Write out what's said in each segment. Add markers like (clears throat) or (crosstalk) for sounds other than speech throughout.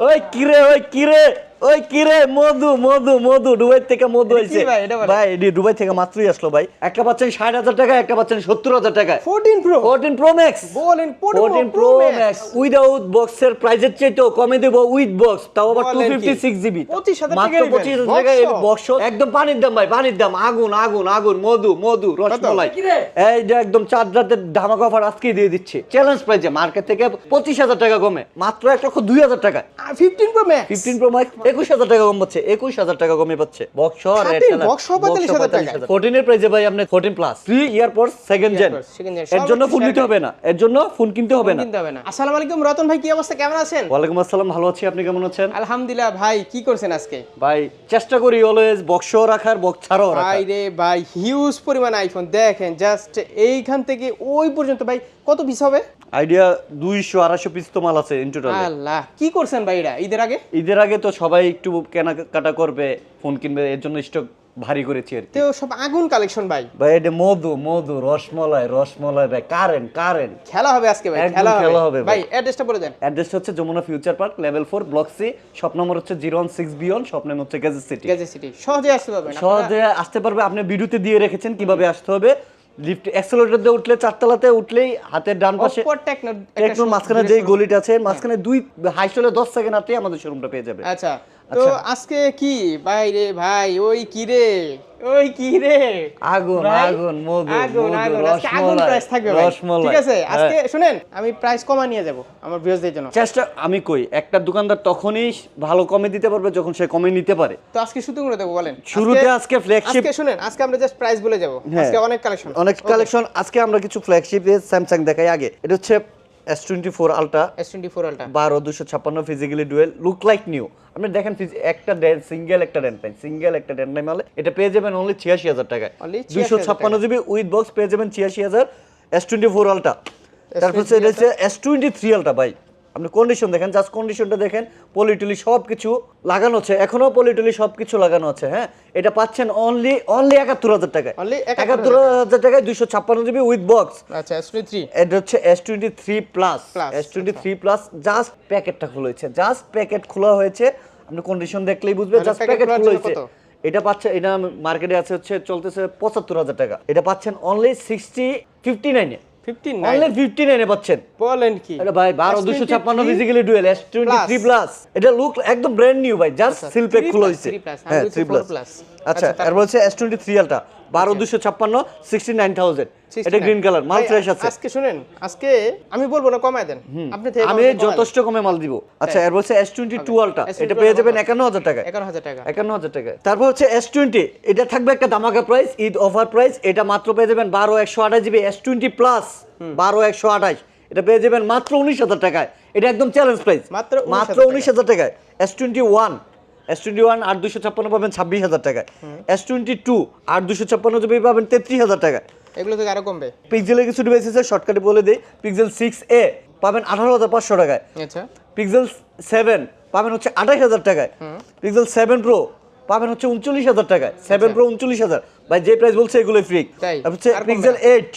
ওই কিরে ওই কিরে? ওই কিরে মধু মধু মধু দুবাই থেকে মধু হয়েছে ভাই? এটা দুবাই থেকে মাত্রই আসলো ভাই। একটা পাচ্ছেন ষাট হাজার টাকা একটা পাচ্ছেন সত্তর হাজার টাকায় 14 প্রো ফোরটিন প্রো ম্যাক্স বলেন ফোরটিন প্রো ম্যাক্স উইদাউট বক্সের প্রাইজের চাইতেও কমে দেব উইথ বক্স তাও আবার টু? ফিফটি সিক্স জিবি 25,000 মাত্র পঁচিশ হাজার টাকা বক্স? বক্স একদম পানির দাম ভাই পানির দাম। আগুন আগুন আগুন মধু মধু রসমলাই। এই যে একদম চার রাতের ধামাকা অফার আজকেই দিয়ে দিচ্ছে। চ্যালেঞ্জ প্রাইজে মার্কেট থেকে পঁচিশ হাজার টাকা কমে। মাত্র এক লক্ষ দুই হাজার টাকা 15 pro max fifteen pro max একুশ হাজার টাকা কম পাচ্ছে একুশ হাজার টাকা কমে পাচ্ছে। বক্সর 13 box সহ 45,000 টাকা। ফোরটিনের প্রাইজে ভাই আপনি ফোরটিন প্লাস থ্রি ইয়ার পর সেকেন্ড জেন এর জন্য ফোন নিতে হবে না। এর জন্য ফোন কিনতে হবে না। আসসালামু আলাইকুম রতন ভাই কি অবস্থা? কেমন আছেন? ওয়ালাইকুম আসসালাম ভালো আছি। আপনি কেমন আছেন? আলহামদুলিল্লাহ ভাই কি করছেন আজকে? ভাই চেষ্টা করি অলওয়েজ বক্সও রাখার বক্স ছাড়াও ভাই রে ভাই হিউজ পরিমাণ আইফোন দেখেন জাস্ট এইখান থেকে ওই পর্যন্ত। ভাই কত পিস হবে? আইডিয়া দুইশো আড়াইশো পিস তো মাল আছে আল্লাহ কি করছেন ভাই এটা ঈদের আগে? ঈদের আগে তো সবাই একটু কেনাকাটা করবে ফোন কিনবে এর জন্য স্টক ভারী করেছি আর কি। তো সব আগুন কালেকশন ভাই। ভাই এটা মধু মধু রসমলাই রসমলাই ভাই কারেন্ট কারেন্ট খেলা হবে আজকে ভাই খেলা খেলা হবে। হবে ভাই। অ্যাড্রেসটা বলে দেন। অ্যাড্রেসটা হচ্ছে Jamuna future park level four block C shop number হচ্ছে জিরো ওয়ান সিক্স বিয়ন শপ নেম হচ্ছে গেজেস সিটি গেজে সিটি সহজে আসতে পারবেন সহজে আসতে পারবে আপনি ভিডিওতে দিয়ে রেখেছেন কীভাবে আসতে হবে। লিফট অ্যাক্সেলেটর দিয়ে উঠলে চারতলাতে উঠলেই হাতের ডান পাশে টেকনোর মাঝখানে যেই গলিটা আছে মাঝখানে দুই হাই স্টলে দশ সেকেন্ড হাতে আমাদের শোরুমটা পেয়ে যাবে। আচ্ছা। তো আজকে কি? ভাই রে ভাই ওই কি রে? ওই কি রে? আগুন আগুন মধু আগুন আগুন আজকে আগুন প্রাইস থাকবে রসমলাই। ঠিক আছে? আজকে হ্যাঁ। শুনেন আমি প্রাইস কমা নিয়ে যাব আমার ভিউয়ারদের জন্য। চেষ্টা আমি কই একটা দোকানদার তখনই ভালো কমে দিতে পারবে যখন সে কমে নিতে পারে। তো আজকে শুধু করে দেবো বলেন। শুরুতে আজকে flagship- আজকে শুনেন আজকে আমরা জাস্ট প্রাইস বলে যাব। হ্যাঁ। আজকে অনেক কালেকশন অনেক কালেকশন আজকে আমরা কিছু ফ্ল্যাগশিপ স্যামসাং দেখাই আগে। এটা হচ্ছে S Ultra four ultra S24 আলটা বারো দুশো ছাপ্পান্ন physically dual look like new আপনি দেখেন একটা সিঙ্গেল একটা ডেন টাইম সিঙ্গেল একটা ডেন নাই মানে এটা পেয়ে যাবেন অনলি ছিয়াশি হাজার টাকায়। Only 86,000 ছাপ্পান্ন জিবি উইথ বক্স পেয়ে যাবেন ছিয়াশি হাজার এস টোয়েন্টি ফোর আলটা তারপর হচ্ছে এটা হচ্ছে এস টোয়েন্টি থ্রি আলটা ভাই। আপনি কন্ডিশন দেখেন জাস্ট কন্ডিশনটা দেখেন পলিটুলি সব কিছু লাগানো আছে এখনও পলিটুলি সব কিছু লাগানো আছে হ্যাঁ? এটা পাচ্ছেন অনলি অনলি একাত্তর হাজার টাকায়। Only 71,000 একাত্তর হাজার টাকায় দুশো ছাপ্পান্ন জিবি উইথ বক্স আচ্ছা S23 এটা হচ্ছে S twenty three plus S twenty three plus just প্যাকেটটা খোলা হয়েছে জাস্ট প্যাকেট খোলা হয়েছে। আপনি কন্ডিশন দেখলেই বুঝবে জাস্ট প্যাকেট খোলা হয়েছে। এটা পাচ্ছে এটা মার্কেটে আছে হচ্ছে চলতেছে পঁচাত্তর হাজার টাকা। এটা পাচ্ছেন অনলি সিক্সটি ফিফটি নাইনে 59 অনলি ফিফটি নাইনে পাচ্ছেন। বলেন কি? এটা ভাই বারো দুশো ছাপ্পান্ন S23 physically dual S plus এটা লুক একদম ব্র্যান্ড নিউ ভাই। জাস্ট সিল প্যাক 3 খোলা 3 আমি হ্যাঁ বলছি থ্রি 4 প্লাস আচ্ছা আচ্ছা, আলটা বারো দুশো ছাপ্পান্ন সিক্সটি নাইন থাউজেন্ড এটা গ্রিন কালার মাল ফ্রেশ আছে। আজকে শুনেন আজকে আমি বলব না কমায় দেন। আপনি আমি যথেষ্ট কমে মাল দিব। আচ্ছা এর বলছে এস টোয়েন্টি টু। আলটা এটা পেয়ে যাবেন একান্ন হাজার টাকা 51000 টাকা। একান্ন হাজার টাকা তারপর হচ্ছে এস টোয়েন্টি এটা থাকবে একটা ধামাকা প্রাইস ঈদ অফার প্রাইস এটা মাত্র পেয়ে যাবেন বারো একশো আঠাশ জিবি এস টোয়েন্টি প্লাস বারো একশো আঠাশ। এটা পেয়ে যাবেন মাত্র উনিশ হাজার টাকায়। এটা একদম চ্যালেঞ্জ প্রাইস মাত্র মাত্র উনিশ হাজার টাকায়। S twenty one S twenty one আট দুশো ছাপ্পান্ন পাবেন ছাব্বিশ হাজার টাকায়। এস টোয়েন্টি টু আট দুশো ছাপ্পান্ন জিবি পাবেন তেত্রিশ হাজার টাকায়। এগুলো থেকে আরও কমবে? পিক্সেলের কিছু ডিভাইস আছে শর্টকাটে বলে দিই। পিক্সেল সিক্স এ পাবেন আঠারো হাজার পাঁচশো টাকায়। আচ্ছা। পিক্সেল সেভেন পাবেন হচ্ছে আঠাশ হাজার টাকায়। পিক্সেল সেভেন প্রো পাবেন হচ্ছে উনচল্লিশ হাজার টাকায়। সেভেন প্রো উনচল্লিশ হাজার। ভাই যে প্রাইস বলছে এগুলোই ফ্রি হচ্ছে পিক্সেল এইট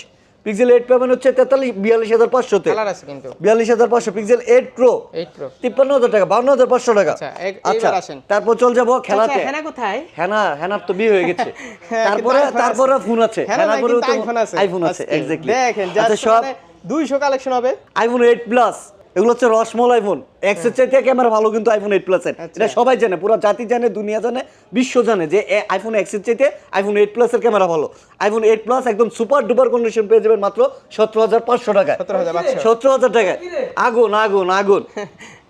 পিক্সেল এইট পাবেন হচ্ছে তেতাল্লিশ বিয়াল্লিশ হাজার পাঁচশোতে। কালার আছে কিন্তু। বিয়াল্লিশ হাজার পাঁচশো পিক্সেল এইট প্রো 8 প্রো তিপ্পান্ন হাজার টাকা বাউন্ন হাজার পাঁচশো টাকা। আচ্ছা, এ- আচ্ছা আসেন। তারপর চল যাব খেলাতে। হেনা কোথায়? হেনা হেনার তো বিয়ে হয়ে গেছে। (laughs) হ্যাঁ, তারপরে তারপরে ফোন আছে। হ্যাঁ হেনার পরেও তো আইফোন আছে। আইফোন আছে এক্স্যাক্টলি দেখেন আচ্ছা সব 200 কালেকশন হবে। আইফোন এইট প্লাস এগুলো হচ্ছে রসমল আইফোন এক্সের চাইতে ক্যামেরা ভালো কিন্তু আইফোন এইট প্লাস এর। আচ্ছা। এটা সবাই জানে পুরো জাতি জানে দুনিয়া জানে বিশ্ব জানে যে আইফোন এক্সের চাইতে আইফোন এইট প্লাসের ক্যামেরা ভালো। আইফোন এইট প্লাস একদম সুপার ডুপার কন্ডিশন পেয়ে যাবেন মাত্র সতেরো হাজার পাঁচশো টাকায়। সতেরো হাজার টাকায়। আগুন আগুন আগুন। আগে (laughs)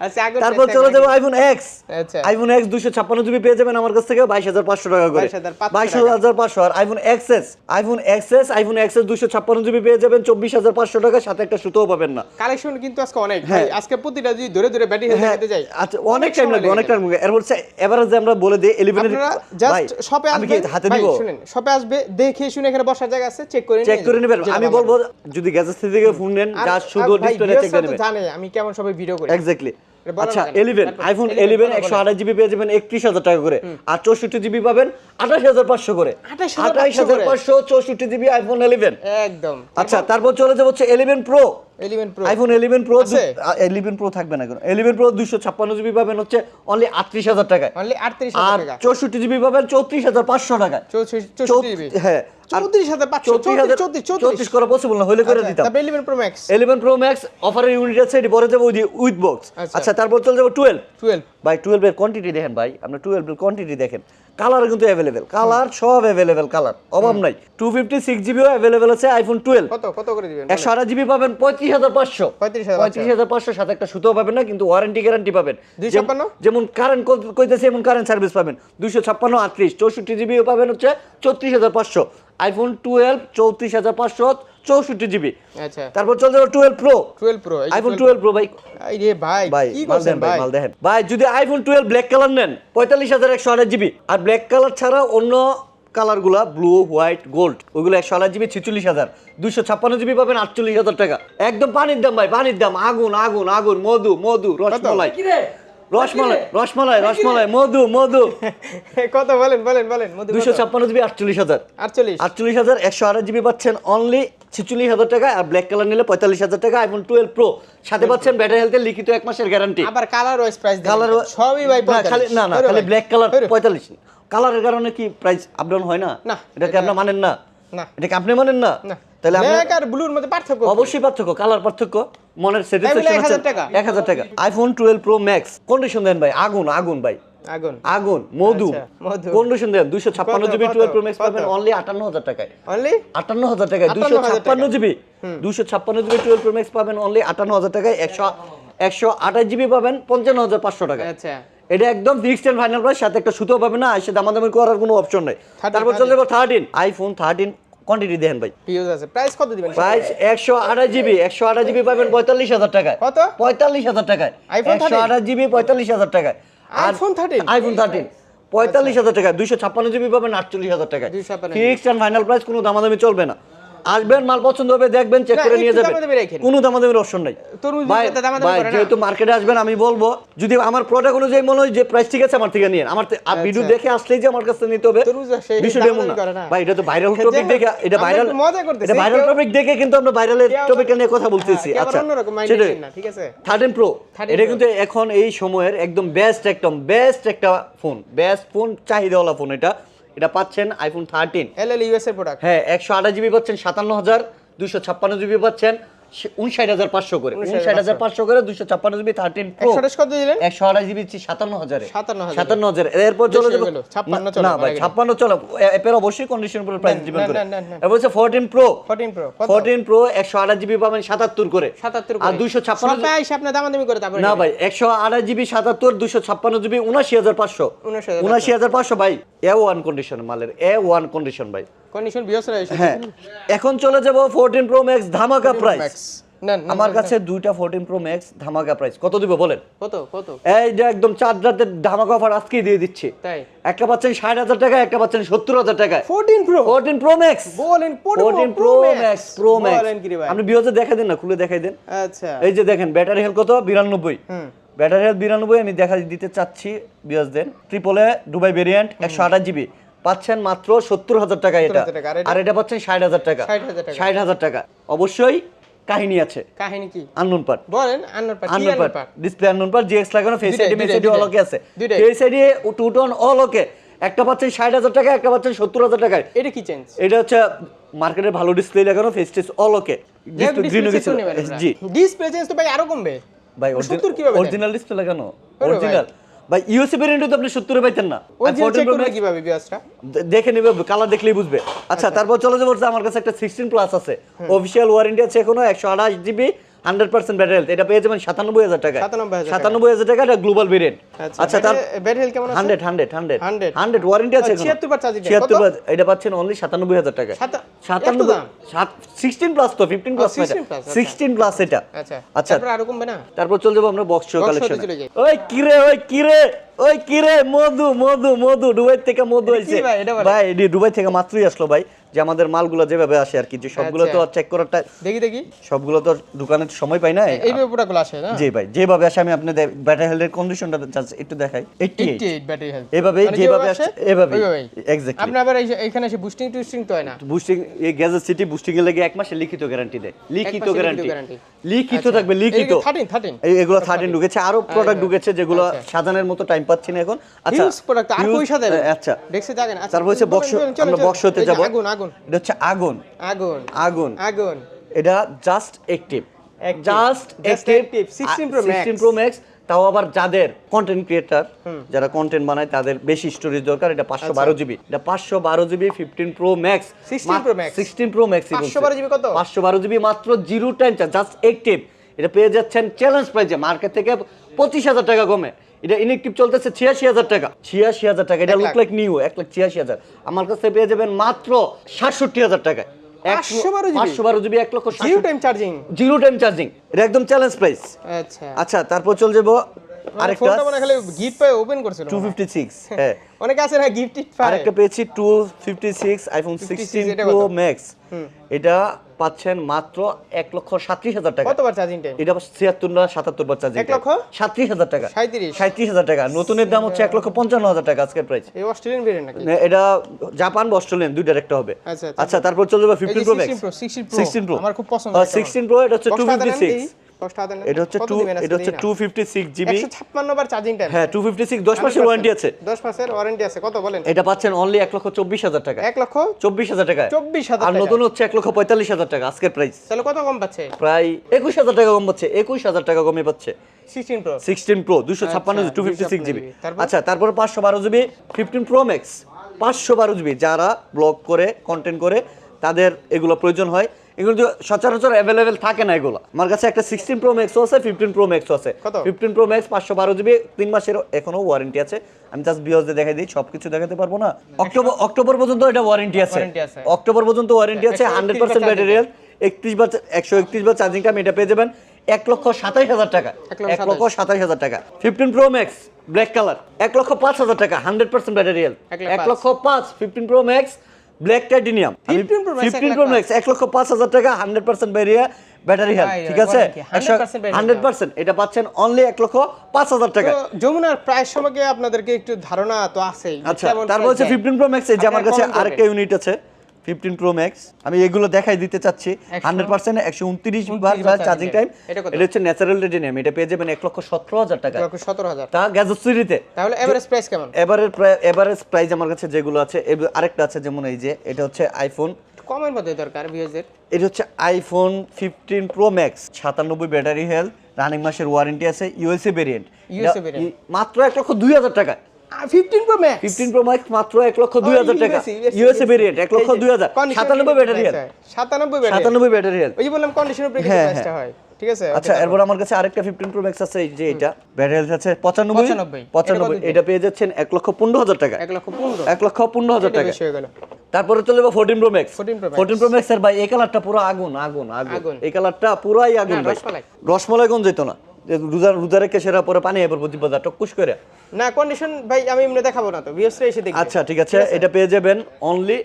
তারপর চলে যাব আইফোন এক্স আচ্ছা। আইফোন এক্স দুশো ছাপ্পান্ন জিবি পেয়ে যাবেন আমার কাছ থেকে বাইশ হাজার পাঁচশো টাকা করে। বাইশ হাজার পাঁচশো আর iPhone XS iPhone XS iPhone XS দুশো ছাপ্পান্ন জিবি পেয়ে যাবেন চব্বিশ হাজার পাঁচশো টাকা সাথে একটা সুতোও পাবেন না। কালেকশন কিন্তু আজকে অনেক। হ্যাঁ। আজকে প্রতিটা যদি ধরে ধরে ব্যাটারি হেলতে যাই আচ্ছা অনেক টাইম লাগবে অনেক টাইম লাগবে। এর হচ্ছে এভারেজে আমরা বলে দিই আপনারা জাস্ট শপে আমি হাতে দিব শুনেন শপে আসবে দেখে শুনে এখানে বসার জায়গা আছে চেক করে চেক করে নেবেন। আমি বলব যদি গ্যাজেট থেকে ফোন নেন যা শুধু ডিসপ্লে চেক করে নেবেন। জানে আমি কেমন সবাই ভিডিও করি। এক্স্যাক্টলি আচ্ছা না কেন? ইলেভেন তারপর আইফোন এলিভেন একশো। আঠাশ জিবি পেয়ে যাবেন একত্রিশ হাজার টাকা করে। আর চৌষট্টি জিবি পাবেন আঠাশ হাজার পাঁচশো করে। 28,500 আঠাশ হাজার পাঁচশো চৌষট্টি জিবি আইফোন এলিভেন একদম। আচ্ছা তারপর চলে যাব হচ্ছে eleven pro iPhone eleven pro eleven pro থাকবে না কেন? ইলেভেন প্রো দুইশো ছাপ্পান্ন জিবি পাবেন হচ্ছে অনলি আটত্রিশ হাজার টাকায়। অনলি 38000 আর চৌষট্টি জিবি পাবেন চৌত্রিশ হাজার পাঁচশো টাকায়। হ্যাঁ চৌত্রিশ হাজার পাঁচশো চৌত্রিশ করা পসিবল না হলে করে দিতাম। তারপরে 11 pro max eleven pro max অফারের ইউনিট আছে এটি পরে যাব উইথ বক্স আচ্ছা। আচ্ছা তারপর চলে যাব টুয়েলভ 12 ভাই টুয়েলভের কোয়ান্টিটি দেখেন ভাই আপনার টুয়েলভের কোয়ান্টিটি দেখেন। কালার কিন্তু অ্যাভেলেবেল কালার সব অ্যাভেলেবেল কালার অভাব নাই। টু ফিফটি সিক্স জিবিও অ্যাভেলেবেল আছে আইফোন টুয়েলভ কত কত করে দিবেন? একশো আঠাশ জিবি পাবেন পঁয়ত্রিশ হাজার পাঁচশো। 35,500 পঁয়ত্রিশ হাজার পাঁচশো সাথে একটা সুতো পাবেন না কিন্তু ওয়ারেন্টি গ্যারান্টি পাবেন। 256 যেম- যেমন কারেন্ট কইতেছে এমন কারেন্ট সার্ভিস পাবেন। দুইশো ছাপ্পান্ন আটত্রিশ চৌষট্টি জিবিও পাবেন হচ্ছে চৌত্রিশ হাজার পাঁচশো। আইফোন টুয়েলভ চৌত্রিশ হাজার পাঁচশো চৌষট্টি জিবি। আচ্ছা। তারপর চলে যাব twelve pro 12 pro iPhone twelve pro ভাই। এই রে ভাই ভাই কি মাল দেন ভাই মাল দেখেন ভাই যদি আইফোন টুয়েলভ ব্ল্যাক কালার নেন পঁয়তাল্লিশ হাজার একশো আঠাশ জিবি। আর ব্ল্যাক কালার ছাড়া অন্য কালারগুলা ব্লু হোয়াইট গোল্ড ওইগুলো একশো আঠাশ জিবি ছিচল্লিশ হাজার। দুশো ছাপ্পান্ন জিবি পাবেন আটচল্লিশ হাজার টাকা। একদম পানির দাম ভাই পানির দাম। আগুন আগুন আগুন মধু মধু রসমালাই। রসমালাই রসমালাই রসমালাই মধু মধু। (laughs) কত বলেন বলেন বলেন মধু দুশো ছাপ্পান্ন জিবি আটচল্লিশ হাজার। 48 আটচল্লিশ হাজার একশো আঠাশ জিবি পাচ্ছেন অনলি ছিচল্লিশ হাজার টাকা আর ব্ল্যাক কালার নিলে পঁয়তাল্লিশ হাজার টাকা আইফোন টুয়েলভ প্রো সাথে পাচ্ছেন ব্যাটারি হেলথের লিখিত এক মাসের গ্যারান্টি আবার কালার ওয়াইজ প্রাইস কালার সবই ভাই না খালি না না খালি ব্ল্যাক কালার পঁয়তাল্লিশ। কালারের কারণে কি প্রাইস আপ ডাউন হয় না? না, এটা কি আপনি মানেন না? না। এটা কি আপনি মানেন না? তাহলে ব্ল্যাক আর ব্লুর মধ্যে পার্থক্য অবশ্যই পার্থক্য কালার পার্থক্য মনের বলে 1000 টাকা? এক হাজার টাকা। IPhone twelve pro max condition দেন ভাই আগুন আগুন ভাই। আগুন। আগুন মধু। আচ্ছা, কন্ডিশন দেন? দুইশো ছাপ্পান্ন জিবি টুয়েলভ প্রো ম্যাক্স পাবেন অনলি আটান্ন হাজার টাকায়। অনলি আটান্ন হাজার টাকায় দুশো ছাপ্পান্ন জিবি দুশো ছাপ্পান্ন জিবি টুয়েলভ প্রো ম্যাক্স পাবেন অনলি আটান্ন হাজার টাকায়। একশো একশো আঠাশ জিবি পাবেন পঞ্চান্ন হাজার পাঁচশো টাকায়। আচ্ছা। এটা একদম ফিক্সড এন্ড ফাইনাল প্রাইস সাথে একটা সুতো পাবে না এসে দামাদামি করার কোনো অপশন নেই। তারপর চলে যাব থার্টিন আইফোন থার্টিন কোয়ান্টিটি দেখেন ভাই। পিউজ আছে। প্রাইস কত দিবেন? প্রাইস একশো আঠাশ জিবি একশো আঠাশ জিবি পাবেন পঁয়তাল্লিশ হাজার টাকায়। কত? পঁয়তাল্লিশ হাজার টাকায়। iPhone একশো 13? আঠাশ জিবি পঁয়তাল্লিশ হাজার টাকায়। iPhone 13? আইফোন থার্টিন পঁয়তাল্লিশ হাজার টাকা দুইশো ছাপ্পান্ন জিবি পাবেন আটচল্লিশ হাজার টাকা ফিক্সড অ্যান্ড ফাইনাল প্রাইস কোনো দামাদামি চলবে না। আসবেন মাল পছন্দ হবে দেখবেন চেক করে নিয়ে যাবেন। কোনো দামাদামির অপশন নাই? যেহেতু মার্কেটে আসবেন আমি বলব যদি আমার প্রোডাক্ট অনুযায়ী মনে হয় যে প্রাইস ঠিক আছে আমার থেকে নিয়ে আমার ভিডিও দেখে আসলেই যে আমার কাছে নিতে হবে আচ্ছা। বিষয়টা এমন না। ভাই এটা তো ভাইরাল টপিক দেখে এটা ভাইরাল মজা করতেছি, এটা ভাইরাল টপিক দেখে কিন্তু আমরা ভাইরালের টপিকটা নিয়ে কথা বলতেছি। হ্যাঁ, আবার আচ্ছা ঠিক আছে? থার্টিন প্রো এটা কিন্তু এখন এই সময়ের একদম বেস্ট একদম বেস্ট একটা ফোন বেস্ট ফোন চাহিদাওয়ালা ফোন এটা। এটা পাচ্ছেন iPhone thirteen L L US এর প্রোডাক্ট হ্যাঁ একশো আঠাশ জিবি পাচ্ছেন সাতান্ন হাজার দুশো ছাপ্পান্ন জিবি পাচ্ছেন। উনষাট হাজার পাঁচশো করে। উনষাট হাজার পাঁচশো করে দুশো ছাপ্পান্ন জিবি থার্টিন প্রো কত দিলেন? একশো জিবি সাতান্ন হাজারে। সাতান্ন হাজার। এরপর চলে বেশি যাব গেল, 56 না, চলে, না ভাই ছাপ্পান্ন চলে। এপের অবশ্যই কন্ডিশন উপর প্রাইস নেন, করে। নেন, নেন, নেন। এরপর হচ্ছে fourteen pro 14 pro fourteen pro একশো আঠাশ জিবি পাবেন সাতাত্তর করে। 77 আর দুশো ছাপ্পান্ন আপনি দামাদামি করে তারপরে। না ভাই একশো আঠাশ জিবি সাতাত্তর দুশো ছাপ্পান্ন জিবি উনাশি হাজার পাঁচশো। 79,500 উনাশি হাজার পাঁচশো ভাই এ ওয়ান কন্ডিশন মালের এ ওয়ান কন্ডিশন ভাই। কন্ডিশন হ্যাঁ এখন চলে যাব ফোরটিন প্রো ম্যাক্স ধামাকা প্রাইস আমার কাছে দুইটা ফোরটিন প্রো ম্যাক্স ধামাকা প্রাইস কত দিব বলেন? কত কত? এই যে একদম চার রাতের ধামাকা অফার আজকেই দিয়ে দিচ্ছি। তাই? একটা পাচ্ছেন ষাট হাজার টাকা একটা পাচ্ছেন সত্তর হাজার টাকায় 14 প্রো ফোরটিন প্রো ম্যাক্স বলেন fourteen pro max pro max বলেন কি ভাই। আপনি বিহজে দেখাই দেন না খুলে দেখাই দেন। আচ্ছা। এই যে দেখেন ব্যাটারি হেলথ কত? বিরানব্বই। হুম। ব্যাটারি হেলথ বিরানব্বই আমি দেখা দিতে চাচ্ছি বিয়াস দেন। ট্রিপলে দুবাই ভেরিয়েন্ট একশো আঠাশ জিবি পাচ্ছেন মাত্র সত্তর হাজার টাকা এটা। আর এটা? পাচ্ছেন ষাট হাজার টাকা। ষাট হাজার টাকা। অবশ্যই কাহিনী আছে। কাহিনী কি? আননোন পার্ট বলেন আন্নার part unknown part display unknown part GX লাগানো ফেস আইডি মেস আছে। Face ID true tone all okay. একটা পাচ্ছেন ষাট হাজার টাকা একটা পাচ্ছেন সত্তর হাজার টাকায় এটা কি চেঞ্জ এটা হচ্ছে মার্কেটের ভালো ডিসপ্লে লাগানো ফেস টেস অলকে। গ্রিন জি ডিসপ্লে চেঞ্জ তো ভাই আরও কমবে। ভাই 70 কীভাবে দেন? অরিজিনাল ডিসপ্লে লাগানো। অরিজিনাল ভাই ইউএসএ ভেরিয়েন্টও তো আপনি 70 পাইতেন না। আর অরিজিনাল 14 চেক Pro করবে Max কীভাবে বিয়াসটা দেখে নেবে কালার দেখলেই বুঝবে। আচ্ছা তারপর চলে যাব আমার কাছে একটা 16 প্লাস আছে। অফিসিয়াল ওয়ারেন্টি আছে এখনও 128 জিবি 100% ব্যাটারি হেলথ। এটা পেয়ে যাবেন 97000 টাকা 97,000 টাকা। 97000 টাকা এটা গ্লোবাল ভেরিয়েন্ট। আচ্ছা তার ব্যাটারি হেলথ কেমন আছে? 100 100 100 100 100 ওয়ারেন্টি আছে এখনও। 76 বার চার্জ দিতে, 76 কত? বার এটা পাচ্ছেন অনলি 97000 টাকা সাতা- এত 97 দাম? 16 প্লাস তো 15 প্লাস 16 plus, আচ্ছা। 16 প্লাস এটা। আচ্ছা। আচ্ছা। তারপর আরও কমবে না? তারপর চলে যাব আমরা বক্স শো কালেকশন ওই কিরে ওই কিরে ওই কিরে মধু মধু মধু। দুবাই থেকে মধু হয়েছে ভাই? এটা ভাই এটি দুবাই থেকে মাত্রই আসলো ভাই। যে আমাদের মালগুলো যেভাবে আসে আর কি যে সবগুলো তো আচ্ছা। চেক করারটা দেখি দেখি। সবগুলো তো দোকানে সময় পাই না। এইভাবে প্রোডাক্টগুলো আসে না? জি ভাই যেভাবে আসে আমি আপনাদের ব্যাটারি হেলথের কন্ডিশনটা জাস্ট একটু দেখাই। 88 88 ব্যাটারি হেলথ এভাবে যেভাবে আসে এভাবে এক্স্যাক্টলি আপনি আবার এই- এখানে এসে বুস্টিং টুস্টিং তো হয় না? বুস্টিং এই গ্যাজেট সিটি বুস্টিং এর লাগে এক মাসের লিখিত গ্যারান্টি দেয়। লিখিত গ্যারান্টি লিখিত আচ্ছা। থাকবে লিখিত। এদিকে 13 13 এই এগুলো থার্টিন ঢুকেছে আরও প্রোডাক্ট আচ্ছা। ঢুকেছে যেগুলো আচ্ছা। সাজানোর মতো টাইম পাচ্ছি না এখন। আচ্ছা প্রোডাক্ট আর পয়সা দেবে? আচ্ছা। দেখছে দেখেন আচ্ছা। তারপর হচ্ছে বক্স আমরা এই যে যাব। আগুন আগুন। এটা হচ্ছে আগুন। আগুন। আগুন। আগুন। এটা just active just active 16 Pro Max। 16 pro max তাও আবার যাদের কন্টেন্ট ক্রিয়েটার যারা কন্টেন্ট বানায় তাদের বেশি স্টোরেজ দরকার। এটা পাঁচশো আচ্ছা। বারো জিবি। এটা পাঁচশো বারো GB fifteen pro max 16 Pro Max। Sixteen pro max 512 GB কত? পাঁচশো বারো জিবি মাত্র জিরো টাইম জাস্ট অ্যাক্টিভ এটা পেয়ে যাচ্ছেন চ্যালেঞ্জ প্রাইজে মার্কেট থেকে পঁচিশ হাজার টাকা কমে। এটা ইনএক্টিভ চলতেছে ছিয়াশি হাজার টাকা। ছিয়াশি হাজার টাকা এটা লুক। লাইক নিউ এক লাখ ছিয়াশি হাজার। আমার কাছে পেয়ে যাবেন মাত্র সাতষট্টি হাজার টাকায়। এক- 512 জিবি? পাঁচশো বারো জিবি এক লক্ষ zero time charging zero time charging এটা একদম চ্যালেঞ্জ প্রাইস আচ্ছা। আচ্ছা তারপর চলে যাব আরেকটা। ফোনটা মানে খালি গিফট পাই ওপেন করছিল টু ফিফটি সিক্স হ্যাঁ। অনেকে আছে না গিফট পায়। আরেকটা পেয়েছি two fifty six iPhone 56 sixteen এটা প্রো কত? ম্যাক্স এটা পাচ্ছেন মাত্র এক লক্ষ সাত্রিশ হাজার টাকা। কতবার চার্জিং টাইম এটা ছিয়াত্তর না সাতাত্তর বার চার্জিং এক লক্ষ? সাত্রিশ হাজার টাকা। 37 সাঁত্রিশ হাজার টাকা। নতুনের দাম হচ্ছে এক লক্ষ পঞ্চান্ন হাজার টাকা আজকের প্রাইস এই অস্ট্রেলিয়ান ভেরিয়েন্ট নাকি? এটা জাপান বা অস্ট্রেলিয়ান দুইটার একটা হবে। আচ্ছা, আচ্ছা। আচ্ছা তারপর চলে যাবে fifteen pro 16 max Pro, 16 sixteen pro আমার খুব পছন্দ সিক্সটিন প্রো এটা হচ্ছে টু ফিফটি সিক্স এটা হচ্ছে টু এটা হচ্ছে টু ফিফটি সিক্স জিবি 156 বার চার্জিং টাইম হ্যাঁ টু ফিফটি সিক্স দশ মাসের ওয়ারেন্টি আছে। 10 মাসের ওয়ারেন্টি আছে। কত বলেন? এটা পাচ্ছেন অনলি এক লক্ষ চব্বিশ হাজার টাকা। 1 লক্ষ চব্বিশ হাজার টাকা 24,000 আর নতুন হচ্ছে এক লক্ষ পঁয়তাল্লিশ হাজার টাকা আজকের প্রাইস তাহলে কত কম পাচ্ছে? প্রায় একুশ হাজার টাকা কম পাচ্ছে। একুশ হাজার টাকা কমে পাচ্ছে। 16 প্রো সিক্সটিন প্রো দুশো ছাপ্পান্ন টু ফিফটি সিক্স জিবি 256 তারপর? আচ্ছা তারপরে পাঁচশো বারো জিবি ফিফটিন প্রো ম্যাক্স পাঁচশো বারো জিবি যারা ব্লগ করে কন্টেন্ট করে তাদের এগুলো প্রয়োজন হয়। এগুলো তো সচরাচর অ্যাভেলেবেল থাকে না এগুলো। আমার কাছে একটা সিক্সটিন প্রো ম্যাক্সও আছে ফিফটিন প্রো ম্যাক্সও আছে। ফিফটিন প্রো ম্যাক্স পাঁচশো বারো জিবি তিন মাসের এখনও ওয়ারেন্টি আছে। আমি জাস্ট বিয়সে দেখাই দিই সব কিছু দেখাতে পারব না। অক্টোবর অক্টোবর পর্যন্ত এটা ওয়ারেন্টি আছে। অক্টোবর পর্যন্ত ওয়ারেন্টি আছে হান্ড্রেড পার্সেন্ট বার ব্যাটারিয়াল একত্রিশ বার একশো একত্রিশ বার চার্জিং টাইম এটা পেয়ে যাবেন। এক লক্ষ সাতাইশ হাজার টাকা। এক লক্ষ সাতাইশ। হাজার টাকা। Fifteen pro max black colour এক লক্ষ পাঁচ হাজার টাকা হান্ড্রেড পার্সেন্ট ব্যাটারিয়াল এক। লক্ষ পাঁচ। Fifteen pro max black titanium 15 এক ফিফটিন প্রো ম্যাক্স এক লক্ষ পাঁচ হাজার টাকা হান্ড্রেড পার্সেন্ট ব্যারিয়া ব্যাটারি হেলথ ঠিক আছে? 100% হান্ড্রেড পার্সেন্ট এটা পাচ্ছেন অনলি এক লক্ষ পাঁচ হাজার টাকা। যমুনার প্রাইস সম্পর্কে আপনাদেরকে একটু ধারণা তো আছে আচ্ছা তার তারপর হচ্ছে ফিফটিন প্রো ম্যাক্স এই যে আমার কাছে। আরেকটা ইউনিট আছে। Fifteen pro max. আমি এগুলো দেখাই দিতে চাচ্ছি। হান্ড্রেড পার্সেন্ট একশো উনত্রিশ বার চার্জিং টাইম এটা হচ্ছে ন্যাচারাল রেডিনিয়াম এটা পেয়ে যাবেন এক লক্ষ সতেরো হাজার টাকা। এক লক্ষ সতেরো হাজার। তা গ্যাজেটসুরিতে তাহলে এভারেজ প্রাইস কেমন? এবারের এভারেজ প্রাইস আমার কাছে যেগুলো আছে আরেকটা আছে যেমন এই যে এটা হচ্ছে আইফোন কমের মধ্যে দরকার ভিউজের এটা হচ্ছে আইফোন ফিফটিন প্রো ম্যাক্স সাতানব্বই ব্যাটারি হেলথ রানিং মাসের ওয়ারেন্টি আছে ইউএসএ ভেরিয়েন্ট। মাত্র এক লক্ষ দুই হাজার টাকা fifteen pro max fifteen pro max মাত্র এক লক্ষ দুই Oh, হাজার টাকা। USA, USA, ইউএসএ ভেরিয়েন্ট লক্ষ দুই হাজার। সাতানব্বই ব্যাটারি হেলথ সাতানব্বই ব্যাটারি সাতানব্বই ব্যাটারি হেলথ ওই যে বললাম কন্ডিশনের উপরে হ্যাঁ, প্রাইসটা হয়। ঠিক আছে? আচ্ছা এরপর আমার কাছে আরেকটা ফিফটিন প্রো ম্যাক্স আছে যে এটা। ব্যাটারি হেলথ আছে পঁচানব্বই। 95 পঁচানব্বই। এটা পেয়ে যাচ্ছেন লক্ষ পনেরো হাজার টাকা। এক লক্ষ পনেরো। এক লক্ষ পনেরো হাজার এটা টাকা। বেশি হয়ে গেল। তারপরে চলে যাব fourteen pro max 14 Pro Max। Fourteen pro max এর ভাই এই কালারটা পুরো আগুন আগুন আগুন। এই কালারটা পুরাই আগুন ভাই। রসমালাই। কোন যেত না। যে রোজার রোজা রেখে সেরা পরে পানি এবার প্রতি বাজার টকুস করে। না কন্ডিশন ভাই আমি এমনি দেখাবো না তো ভিউসরা এসে দেখি আচ্ছা ঠিক আছে এটা পেয়ে যাবেন অনলি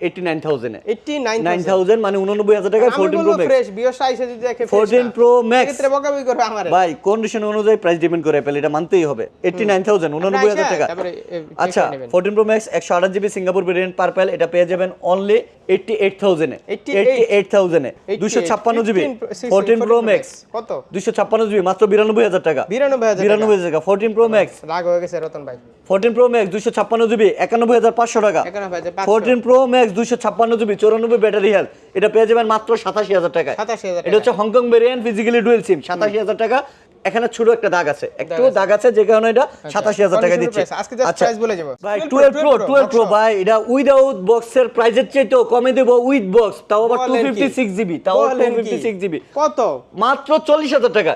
এইটি নাইন থাউজেন্ডে 89 নাইন থাউজেন্ড মানে উননব্বই হাজার টাকায় প্রো ম্যাক্স ফ্রেশ ভিউসরা এসে যদি দেখে ফোরটিন প্রো ম্যাক্স ক্ষেত্রে বকাবকি করবে আমারে। ভাই কন্ডিশন অনুযায়ী প্রাইস ডিপেন্ড করে অ্যাপেল এটা মানতেই হবে। এইটি নাইন থাউজেন্ড উননব্বই হাজার টাকা। এ, আচ্ছা pro max GB Singapore variant purple এটা পেয়ে যাবেন অনলি এইটটি এইট থাউজেন্ডে 88 এইটটি এইট থাউজেন্ডে 88, ছাপ্পান্ন জিবি 15 Pro- সি- সি, 14 প্রো ম্যাক্স কত? দুশো ছাপ্পান্ন জিবি মাত্র বিরানব্বই হাজার টাকা। 92000 টাকা। টাকা ফোরটিন প্রো ম্যাক্স রাগ হয়ে গেছে রতন ভাই। ফোরটিন প্রো ম্যাক্স দুশো ছাপ্পান্ন জিবি একানব্বই হাজার পাঁচশো টাকা। 91500 ফোরটিন প্রো ম্যাক্স দুশো ছাপ্পান্ন জিবি চৌরানব্বই ব্যাটারি হেলথ। এটা পেয়ে যাবেন মাত্র সাতাশি হাজার টাকা এটা হচ্ছে Hong Kong variant physically dual SIM সাতাশি হাজার টাকা। এখানে ছোট একটা দাগ আছে একটু দাগ আছে যে কারণে এটা সাতাশি হাজার টাকা দিচ্ছে। যাব। ভাই টুয়েলভ প্রো টুয়েলভ প্রো ভাই এটা উইদাউট বক্সের প্রাইজের চাইতেও কমে দেবো উইথ বক্স তাও আবার টু ফিফটি সিক্স জিবি তাও টু ফিফটি সিক্স জিবি। কত? মাত্র চল্লিশ হাজার টাকা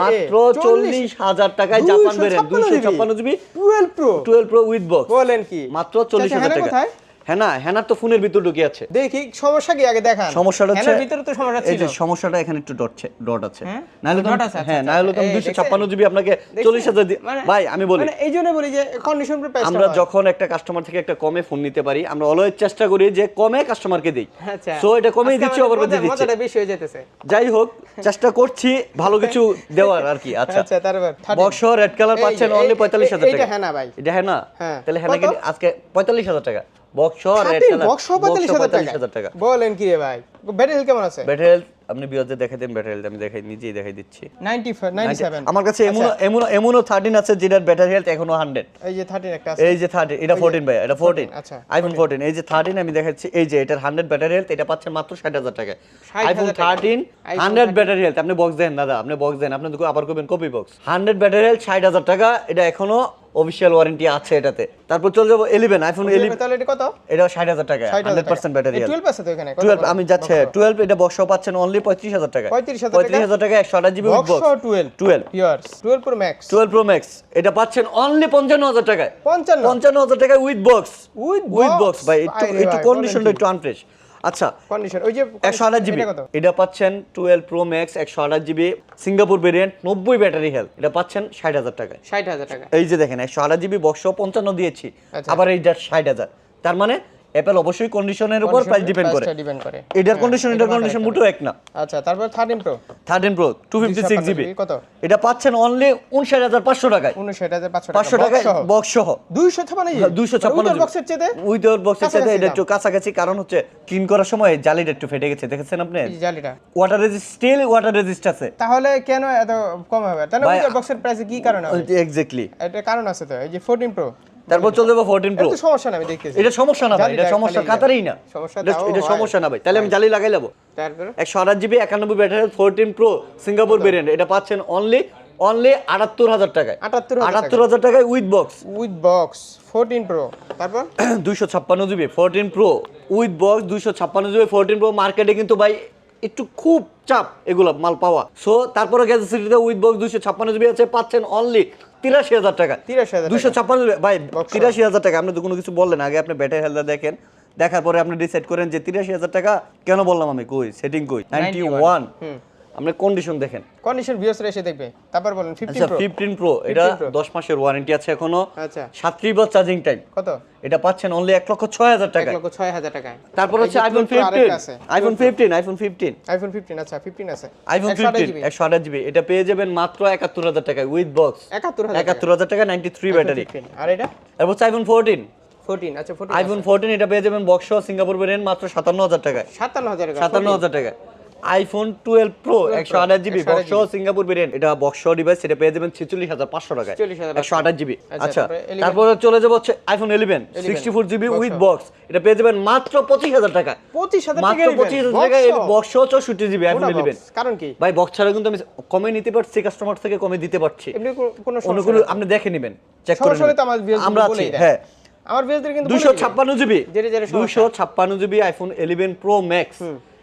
মাত্র 40 চল্লিশ হাজার টাকায় জাপান বেরেন দুইশো ছাপ্পান্ন GB. 12 pro. Twelve pro with box. বলেন কি? মাত্র চল্লিশ হাজার টাকা। হ্যানা হ্যানার তো ফোনের ভিতর ঢুকে আছে। দেখি সমস্যা কি? আগে দেখান। সমস্যাটা হচ্ছে ভিতরে তো সমস্যা এই ছিল। যে সমস্যাটা এখানে একটু ডট ডট আছে। হ্যাঁ? নাহলে তো আছে, আচ্ছা, হ্যাঁ আচ্ছা, নাহলে তো এই, দুইশো দেখছেন? ছাপ্পান্ন জিবি আপনাকে দেখছেন? চল্লিশ হাজার দি- মানে- ভাই আমি বলি। মানে এই জন্য বলি যে কন্ডিশন প্রাইস আমরা যখন একটা কাস্টমার থেকে একটা কমে ফোন নিতে পারি আমরা অলওয়েজ চেষ্টা করি যে কমে কাস্টমারকে দিই। আচ্ছা। সো এটা কমেই দিচ্ছি দিয়ে দিচ্ছি। মজাটা বেশি হয়ে যেতেছে। যাই হোক চেষ্টা করছি ভালো কিছু দেওয়ার আর কি। আচ্ছা। আচ্ছা তারপর 13 বক্স রেড কালার পাচ্ছেন অনলি এই- পঁয়তাল্লিশ হাজার এইটা টাকা। হ্যাঁ না ভাই। এটা হ্যাঁ। না হ্যাঁ। তাহলে হ্যাঁ? আজকে পঁয়তাল্লিশ হাজার টাকা। বক্স রেড 13 কালার বক্স পঁয়তাল্লিশ হাজার পঁয়তাল্লিশ টাকা। হাজার টাকা। বলেন কি রে ভাই। ব্যাটারি হেলথ কেমন আছে? ব্যাটারি হেলথ আপনি দেখাই দেন ব্যাটারি হেলথ আমি দেখাই নিজেই দেখাই দিচ্ছি। 95 97 আমার কাছে এমনও এমনও থার্টিন আছে যেটার ব্যাটারি হেলথ এখনও হান্ড্রেড এই যে 13 একটা আছে। এই যে থার্টিন এটা ফোরটিন ভাই এটা ফোরটিন আচ্ছা, আইফোন ফোরটিন এই যে থার্টিন আমি দেখাচ্ছি এই যে এটার হান্ড্রেড ব্যাটারি হেলথ এটা পাচ্ছেন মাত্র ষাট হাজার টাকায় 60,000 টাকা। Thirteen iPhone hundred battery health আপনি বক্স দেন দাদা আপনি বক্স দেন আপনি আবার করবেন copy box hundred battery health ষাট হাজার টাকা এটা এখনও অফিসিয়াল ওয়ারেন্টি আছে এটাতে। তারপর চলে যাব ইলেভেন আইফোন ইলেভেন তাহলে এটা কত? এটা ষাট হাজার টাকা 60,000 হান্ড্রেড পার্সেন্ট ব্যাটারি হেলথ 12 আছে তো এখানে কত টুয়েলভ বড়? আমি যাচ্ছে টুয়েলভ এটা বক্স পাচ্ছেন অনলি পঁয়ত্রিশ হাজার টাকা? 35,000 টাকা? টাকা GB box box 12 years 12 pro max twelve pro max এটা পাচ্ছেন অনলি পঞ্চান্ন হাজার টাকায়। 55 পঞ্চান্ন হাজার টাকায় উইথ বক্স উইথ বক্স ভাই একটু একটু কন্ডিশনটা একটু আনফ্রেশ আচ্ছা কন্ডিশন ওই যে জিবি এটা পাচ্ছেন টুয়েলভ প্রো ম্যাক্স একশো আঠাশ জিবি সিঙ্গাপুর ভেরিয়েন্ট নব্বই ব্যাটারি হেলথ এটা পাচ্ছেন ষাট হাজার টাকায়। 60000 টাকা। এই যে দেখেন একশো আঠাশ জিবি বক্স পঞ্চান্ন দিয়েছি। আচ্ছা। আবার এইটা ষাট হাজার। তার মানে অ্যাপেল অবশ্যই কন্ডিশনের উপর প্রাইস ডিপেন্ড করে। ডিপেন্ড করে। এটার হ্যাঁ, কন্ডিশন এটার কন্ডিশন মোটেও এক না। আচ্ছা তারপর 13 pro thirteen pro two fifty six GB কত? এটা পাচ্ছেন অনলি উনষাট হাজার পাঁচশো টাকায়। 59500 টাকা পাঁচশো টাকায় বক্স সহ 256 জিবি দুইশো ছাপ্পান্ন বক্সের চেয়ে উইদাউট বক্সের সাথে এটা একটু কাছাকাছি কারণ হচ্ছে ক্লিন করার সময় জালিটা একটু ফেটে গেছে দেখেছেন আপনি? জালিটা। Water resist still water resist আছে। তাহলে কেন এত কম হবে? তাহলে উইজার বক্সের প্রাইসে কি কারণে হবে? এক্স্যাক্টলি এটা কারণ আছে তো এই যে 14 প্রো তারপর চলে যাব ফোরটিন প্রো সমস্যা না আমি দেখতেছি এটা সমস্যা না ভাই এটা সমস্যা কাতারেই না। এটা-। সমস্যা না ভাই। তাহলে আমি জালি লাগাই তারপর? একশো আঠাশ জিবি একানব্বই battery fourteen pro Singapore variant এটা পাচ্ছেন অনলি অনলি আটাত্তর হাজার টাকায়। 78,000 আটাত্তর হাজার টাকায় with box with box 14 pro তারপর? (clears throat) দুইশো ছাপ্পান্ন GB fourteen pro with box দুইশো ছাপ্পান্ন জিবি ফোরটিন প্রো মার্কেটে কিন্তু ভাই একটু খুব চাপ এগুলো মাল পাওয়া। সো তারপরে গ্যাজেট সিটিতে উইথ বক্স দুইশো ছাপ্পান্ন জিবি আছে পাচ্ছেন অনলি তিরাশি হাজার টাকা। 83,000 দুইশো ছাপ্পান্ন ভাই তিরাশি হাজার টাকা। আপনি তো কোনো কিছু বললেন আগে আপনি ব্যাটারি হেলদা দেখেন। দেখার পরে আপনি ডিসাইড করেন যে তিরাশি হাজার টাকা কেন বললাম আমি? কই? সেটিং কই? নাইনটি ওয়ান আপনি কন্ডিশন দেখেন। কন্ডিশন ভিউস এসে দেখবে। তারপর বলেন 15 আচ্ছা প্রো ফিফটিন প্রো এটা 15 Pro। দশ মাসের ওয়ারেন্টি আছে এখনও। আচ্ছা। সাতত্রিশ বার চার্জিং টাইম কত? এটা পাচ্ছেন অনলি এক লক্ষ ছয় হাজার 1 টাকা লক্ষ 6000 টাকায়। তারপর হচ্ছে আইফোন 12 Pro ফিফটিন আছে। IPhone fifteen iPhone fifteen iPhone 15 আচ্ছা 15 আছে। আইফোন 128 ফিফটিন জিবি এটা পেয়ে যাবেন মাত্র একাত্তর হাজার টাকায় উইথ বক্স 71000 একাত্তর হাজার টাকা নাইনটি থ্রি ব্যাটারি আর এটা? তারপর আইফোন ফোরটিন 14 আচ্ছা 14 আইফোন ফোরটিন এটা পেয়ে যাবেন বক্স সিঙ্গাপুর ভেরিয়েন্ট মাত্র সাতান্ন হাজার টাকায়। 57000 টাকা সাতান্ন হাজার টাকায়। আইফোন টুয়েলভ প্রো একশো আঠাশ জিবি 128 বক্স সিঙ্গাপুর ভেরিয়েন্ট এটা বক্স ডিভাইস এটা পেয়ে যাবেন ছেচল্লিশ হাজার পাঁচশো টাকায়। 46,500 একশো আঠাশ জিবি আচ্ছা, আচ্ছা তারপরে 11 চলে যাব হচ্ছে iPhone eleven sixty four GB with box এটা পেয়ে যাবেন মাত্র পঁচিশ হাজার টাকা 25000 টাকা মাত্র পঁচিশ হাজার টাকা বক্স চৌষট্টি জিবি আইফোন ইলেভেন কারণ কি? ভাই বক্স ছাড়া কিন্তু আমি কমে নিতে পারছি কাস্টমার থেকে কমে দিতে পারছি। নেই। আপনি দেখে নেবেন চেক করে। আমার আছি। হ্যাঁ। আমার ভিউজদের কিন্তু দুশো ছাপ্পান্ন জিবি যেটা যেটা সমস্যা। দুশো ছাপ্পান্ন GB iPhone eleven pro max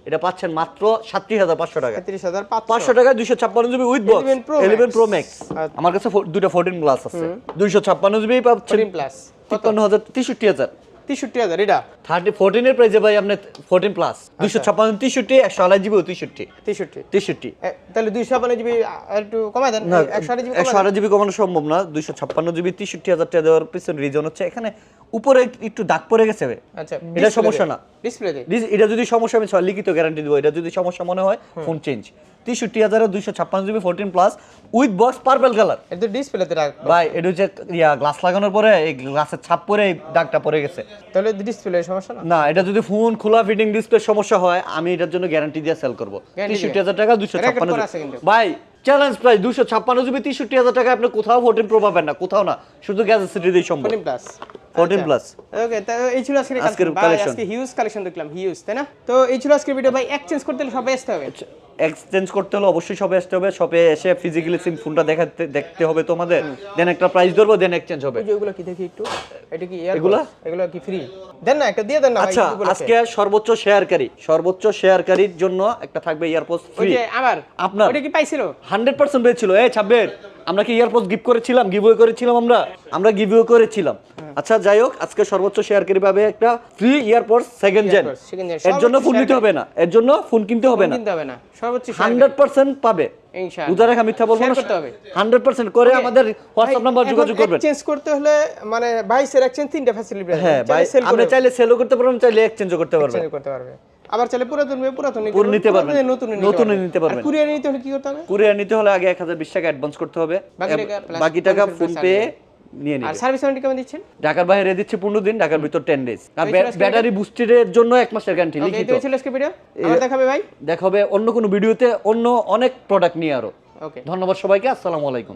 এটা পাচ্ছেন মাত্র সাতত্রিশ হাজার পাঁচশো টাকা। 37500 পাঁচশো। টাকায় দুইশো ছাপ্পান্ন GB with box 11 Pro eleven. Pro max. আমার কাছে দুইটা দুটো ফোরটিন প্লাস আছে দুইশো ছাপ্পান্ন জিবি পাচ্ছেন প্লাস তিপ্পান্ন হাজার তেষট্টি হাজার। 63000 এটা? থার্টি ফোরটিনের প্রাইসে ভাই আপনার ফোরটিন প্লাস আচ্ছা। ছাপ্পান্ন তেষট্টি একশো আড়াই জিবি তেষট্টি। 63 তেষট্টি। এ, তাহলে 256 জিবি একটু কমায় দেন। না 128 জিবি একশো আঠাশ জিবি কমানো সম্ভব না। দুইশো ছাপ্পান্ন জিবি তেষট্টি হাজার টাকা দেওয়ার পিছনে রিজন হচ্ছে এখানে উপরে একটু দাগ পড়ে গেছে আচ্ছা এটা সমস্যা না। ডিসপ্লে এটা যদি সমস্যা আমি লিখিত গ্যারান্টি দেবো এটা যদি সমস্যা মনে হয় ফোন চেঞ্জ তেষট্টি হাজার দুইশো ছাপ্পান্ন GB fourteen plus with box purple colour এটা ডিসপ্লেতে রাখ। ভাই এটা হচ্ছে ইয়া গ্লাস লাগানোর পরে এই গ্লাসের ছাপ পরে এই দাগটা পড়ে গেছে। তাহলে ডিসপ্লে সমস্যা না? না এটা যদি ফোন খোলা ফিটিং ডিসপ্লে সমস্যা হয় আমি এটার জন্য গ্যারান্টি দিয়ে সেল করব। তেষট্টি হাজার টাকা দুশো ছাপ্পান্ন। ভাই চ্যালেঞ্জ প্রাইস দুশো ছাপ্পান্ন জিবি তেষট্টি হাজার টাকা আপনি কোথাও ফোরটিন প্রো পাবেন না কোথাও না। শুধু গ্যাস সিটিতেই সম্ভব। প্লাস 14 প্লাস ওকে তো এই ছিল আজকের কালেকশন আজকে হিউজ কালেকশন দেখলাম হিউজ তাই না? তো এই ছিল আজকের ভিডিও ভাই এক্সচেঞ্জ করতে হলে সবাই আসতে হবে। এক্সচেঞ্জ করতে হলে অবশ্যই শপে আসতে হবে। শপে এসে ফিজিক্যালি সিম ফোনটা দেখাতে দেখতে হবে তোমাদের। দেন একটা প্রাইস ধরবো দেন এক্সচেঞ্জ হবে। এগুলো কি দেখি একটু? এটা কি এগুলো এগুলা? এগুলো কি ফ্রি দেন না একটা দিয়ে দেন না আচ্ছা আজকে সর্বোচ্চ শেয়ারকারী। সর্বোচ্চ শেয়ারকারীর জন্য একটা থাকবে ইয়ারপোর্ট ওই ফ্রি যে আমার। আপনার। ওটা কি পাইছিল? হান্ড্রেড পার্সেন্ট পেয়েছিল। এই ছাব্বির আমরা কি ইয়ারপোর্ট গিফট করেছিলাম গিভওয়ে করেছিলাম আমরা? আমরা গিভওয়ে করেছিলাম। আচ্ছা যাই হোক আজকে সর্বোচ্চ শেয়ারকারী পাবে একটা ফ্রি ইয়ারপোর্ট সেকেন্ড জেন এর জন্য ফোন নিতে হবে না। এর জন্য ফোন কিনতে হবে না। কিনতে হবে না। সর্বোচ্চ হান্ড্রেড পার্সেন্ট পাবে। ইনশাআল্লাহ। রেখা মিথ্যা বলব না। করতে হবে। হান্ড্রেড পার্সেন্ট করে আমাদের হোয়াটসঅ্যাপ নাম্বার যোগাযোগ করবেন। চেঞ্জ করতে হলে মানে বাইশের এক্সচেঞ্জ তিনটা ফ্যাসিলিটি হ্যাঁ ভাই আপনি চাইলে সেলও করতে পারবেন চাইলে এক্সচেঞ্জও করতে পারবেন। করতে পারবে। আবার চাইলে পুরাতন নিবে পুরাতন নিতে পুরো নিতে পারবেন। নতুন নতুন নিতে পারবেন। কুরিয়ার নিতে হলে কি করতে হবে? কুরিয়ার নিতে হলে আগে এক হাজার বিশ টাকা অ্যাডভান্স করতে হবে। বাকি টাকা ফোন পে নিয়ে আর সার্ভিস ওয়ারেন্টি কেমন দিচ্ছেন? ঢাকার বাইরে দিচ্ছে পনেরো দিন ঢাকার ভিতর টেন ডেজ আর ব্যাটারি বুস্টের জন্য এক মাসের গ্যারান্টি লিখিত। এই ছিল আজকে ভিডিও আবার দেখাবে ভাই। দেখাবে অন্য কোনো ভিডিওতে অন্য অনেক প্রোডাক্ট নিয়ে আরও। ওকে ধন্যবাদ সবাইকে আসসালামু আলাইকুম।